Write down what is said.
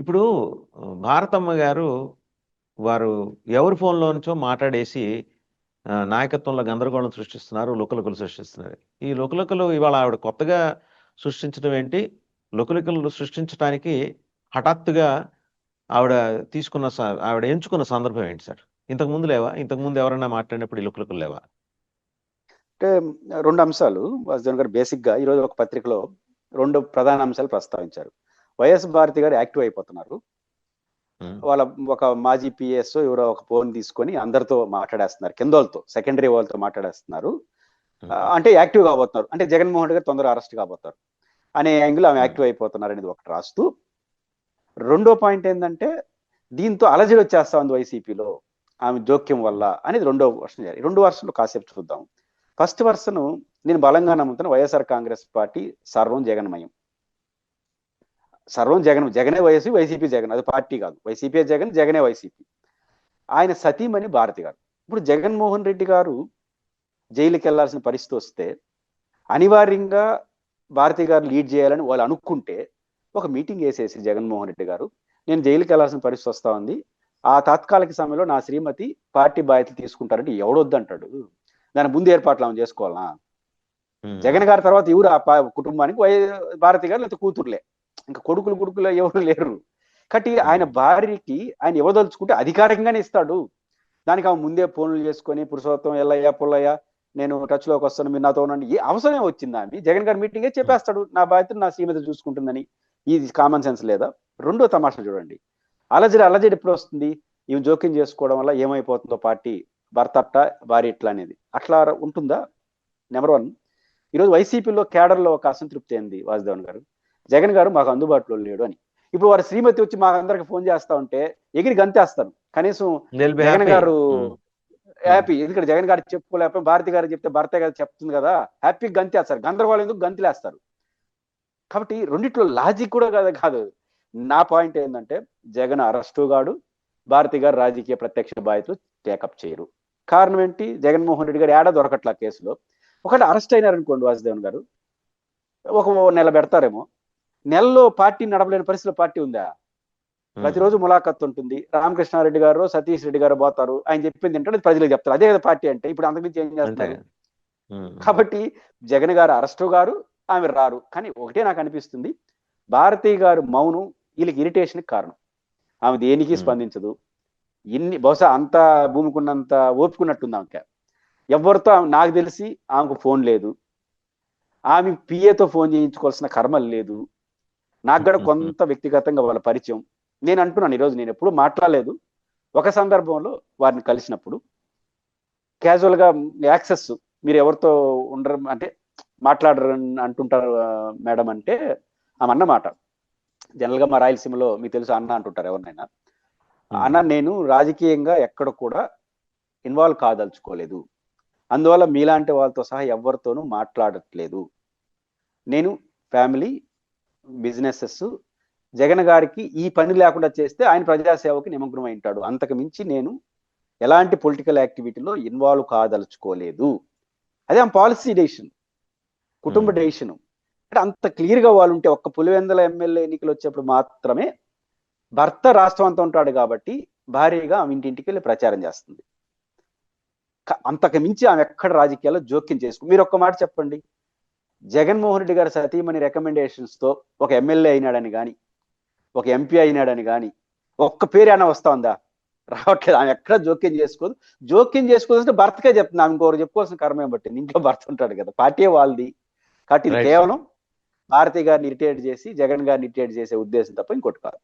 ఇప్పుడు భారతమ్మ గారు వారు ఎవరి ఫోన్లో నుంచో మాట్లాడేసి నాయకత్వంలో గందరగోళం సృష్టిస్తున్నారు లుకలుకలు సృష్టిస్తున్నారు. ఈ లుకలుకలు ఇవాళ ఆవిడ కొత్తగా సృష్టించడం ఏంటి? లుకలుకలు సృష్టించడానికి హఠాత్తుగా ఆవిడ తీసుకున్న స- ఆవిడ ఎంచుకున్న సందర్భం ఏంటి సార్? ఇంతకు ముందు లేవా? ఇంతకు ముందు ఎవరైనా మాట్లాడినప్పుడు ఈ లుకలుకలు లేవా? అంటే రెండు అంశాలు. వాసుదేవన్ గారు బేసిక్గా ఈరోజు ఒక పత్రికలో రెండు ప్రధాన అంశాలు ప్రస్తావించారు. వైఎస్ భారతి గారు యాక్టివ్ అయిపోతున్నారు. వాళ్ళ ఒక మాజీ పిఎస్ ఎవరో ఒక ఫోన్ తీసుకొని అందరితో మాట్లాడేస్తున్నారు. కిందోళ్ళతో సెకండరీ వాళ్ళతో మాట్లాడేస్తున్నారు. అంటే యాక్టివ్ కాబోతున్నారు అంటే జగన్మోహన్ రెడ్డి గారు తొందరగా అరెస్ట్ కాబోతారు. అనే యాంగిల్ ఆమె యాక్టివ్ అయిపోతున్నారు అనేది ఒకటి రాస్తూ రెండో పాయింట్ ఏంటంటే దీంతో అలజడి వచ్చేస్తా ఉంది వైసీపీలో ఆమె జోక్యం వల్ల అనేది రెండో వర్షన్ జరిగింది. రెండు వర్షన్లు కాసేపు చూద్దాం. ఫస్ట్ వర్షన్ నేను బలంగా నమ్ముతున్న వైఎస్ఆర్ కాంగ్రెస్ పార్టీ సర్వం జగన్మయం. సర్వం జగన్ జగనే వైసీ వైసీపీ జగన్. అది పార్టీ కాదు. వైసీపీ జగన్ జగనే వైసీపీ. ఆయన సతీమణి భారతి గారు. ఇప్పుడు జగన్మోహన్ రెడ్డి గారు జైలుకి వెళ్ళాల్సిన పరిస్థితి వస్తే అనివార్యంగా భారతి గారు లీడ్ చేయాలని వాళ్ళు అనుకుంటే ఒక మీటింగ్ వేసేసి జగన్మోహన్ రెడ్డి గారు నేను జైలుకి వెళ్ళాల్సిన పరిస్థితి వస్తా ఉంది. ఆ తాత్కాలిక సమయంలో నా శ్రీమతి పార్టీ బాధ్యతలు తీసుకుంటారంటే ఎవడొద్దంటాడు? దాని ముందు ఏర్పాట్లు ఆమె చేసుకోవాలనా ఉమ్, జగన్ గారి తర్వాత ఎవరు ఆ కుటుంబానికి వై భారతి గారు లేకపోతే కూతుర్లే. ఇంకా కొడుకులు కొడుకులు ఎవరు లేరు. కాబట్టి ఆయన భార్యకి ఆయన ఇవ్వదలుచుకుంటే అధికారికంగానే ఇస్తాడు. దానికి ఆమె ముందే ఫోన్లు చేసుకొని పురుషోత్తం ఎల్లయ్య పుల్లయ్య నేను టచ్లోకి వస్తాను మీరు నాతో ఉండండి. ఏ అవసరమే వచ్చింది ఆమె. జగన్ గారి మీటింగే చెప్పేస్తాడు. నా బాధ్యత నా సీమిత చూసుకుంటుందని. ఇది కామన్ సెన్స్ లేదా? రెండో తమాషా చూడండి. అలజడి అలజడి ఎప్పుడు వస్తుంది? ఈమె జోక్యం చేసుకోవడం వల్ల ఏమైపోతుందో పార్టీ భర్త అట్ట భార్య ఇట్లా అనేది. అట్లా ఉంటుందా? నెంబర్ వన్ ఈరోజు వైసీపీలో కేడర్లో ఒక అసంతృప్తి ఏంది వాసుదేవన్ గారు? జగన్ గారు మాకు అందుబాటులో లేడు అని. ఇప్పుడు వారి శ్రీమతి వచ్చి మాకు అందరికి ఫోన్ చేస్తా ఉంటే ఎగిరి గంతేస్తాను కనీసం జగన్. గారు ఉమ్, హ్యాపీ. ఎందుకంటే జగన్ గారు చెప్పుకోలేకపోయి భారతి గారు చెప్తే భర్త గారు చెప్తుంది కదా హ్యాపీ గంతేస్తారు. గందరగోళం ఎందుకు గంతులేస్తారు? కాబట్టి రెండిట్లో లాజిక్ కూడా కాదు కాదు. నా పాయింట్ ఏంటంటే జగన్ అరెస్టు గాడు భారతి గారు రాజకీయ ప్రత్యక్ష బాధ్యతలు టేకప్ చేయరు. కారణం ఏంటి? జగన్మోహన్ రెడ్డి గారు ఏడా దొరకట్ల కేసులో? ఒకటి అరెస్ట్ అయినారనుకోండి వాసుదేవన్ గారు ఒక నెల పెడతారేమో. నెలలో పార్టీ నడపలేని పరిస్థితిలో పార్టీ ఉందా? ప్రతిరోజు ములాఖత్ ఉంటుంది. రామకృష్ణారెడ్డి గారు సతీష్ రెడ్డి గారు పోతారు. ఆయన చెప్పింది ఏంటంటే ప్రజలకు చెప్తారు. అదే కదా పార్టీ అంటే. ఇప్పుడు అంతకుమించి ఏం చేస్తారు? కాబట్టి జగన్ గారు అరెస్టు గారు ఆమె రారు. కానీ ఒకటే నాకు అనిపిస్తుంది. భారతీ గారు మౌనం వీళ్ళకి ఇరిటేషన్ కారణం. ఆమె దేనికి. స్పందించదు? ఇన్ని బహుశా అంత భూమికున్నంత ఓపుకున్నట్టుంది ఆమెకి. ఎవరితో నాకు తెలిసి ఆమెకు ఫోన్ లేదు. ఆమె పిఏతో ఫోన్ చేయించుకోవాల్సిన కర్మ లేదు. నాకు కూడా కొంత వ్యక్తిగతంగా వాళ్ళ పరిచయం. నేను అంటున్నాను ఈరోజు నేను ఎప్పుడు మాట్లాడలేదు. ఒక సందర్భంలో వారిని కలిసినప్పుడు క్యాజువల్గా యాక్సెస్ మీరు ఎవరితో ఉండరు అంటే మాట్లాడరు అంటుంటారు మేడం అంటే ఆమె అన్నమాట జనరల్గా మా రాయలసీమలో మీకు తెలుసు అన్న అంటుంటారు ఎవరినైనా. అన్న నేను రాజకీయంగా ఎక్కడ కూడా ఇన్వాల్వ్ కాదలుచుకోలేదు. అందువల్ల మీలాంటి వాళ్ళతో సహా ఎవరితోనూ మాట్లాడట్లేదు. నేను ఫ్యామిలీ బిజినెసెస్ జగన్ గారికి ఈ పని లేకుండా చేస్తే ఆయన ప్రజాసేవకి నిమగ్నం అయింటాడు అంతకు మించి నేను ఎలాంటి పొలిటికల్ యాక్టివిటీలో ఇన్వాల్వ్ కాదలుచుకోలేదు. అదే ఆ పాలసీ డెసిషన్ కుటుంబ Hmm. డెసిషన్ అంటే అంత క్లియర్గా వాళ్ళు ఉంటే ఒక్క పులివెందల ఎమ్మెల్యే ఎన్నికలు వచ్చేప్పుడు మాత్రమే భర్త రాష్ట్రం అంతా ఉంటాడు కాబట్టి భారీగా ఆమె ఇంటింటికి వెళ్ళి ప్రచారం చేస్తుంది. అంతకు మించి ఆమె ఎక్కడ రాజకీయాల్లో జోక్యం చేసుకు మీరు ఒక్క మాట చెప్పండి. జగన్మోహన్ రెడ్డి గారి సతీమణి తో ఒక ఎమ్మెల్యే అయినాడని కానీ ఒక ఎంపీ అయినాడని కానీ ఒక్క పేరు అయినా వస్తా ఉందా? రావట్లేదు. ఆమె ఎక్కడ జోక్యం చేసుకోదు. జోక్యం చేసుకోవాల్సింటే భర్తకే చెప్తుంది ఆమె ఇంకొకరు చెప్పుకోవాల్సిన కర్మ బట్టి ఇంట్లో భర్త ఉంటాడు కదా. పార్టీ వాళ్ళది. కాబట్టి. కేవలం భారతి గారిని ఇరిటేట్ చేసి జగన్ గారిని ఇరిటేట్ చేసే ఉద్దేశం తప్ప ఇంకోటి కాదు.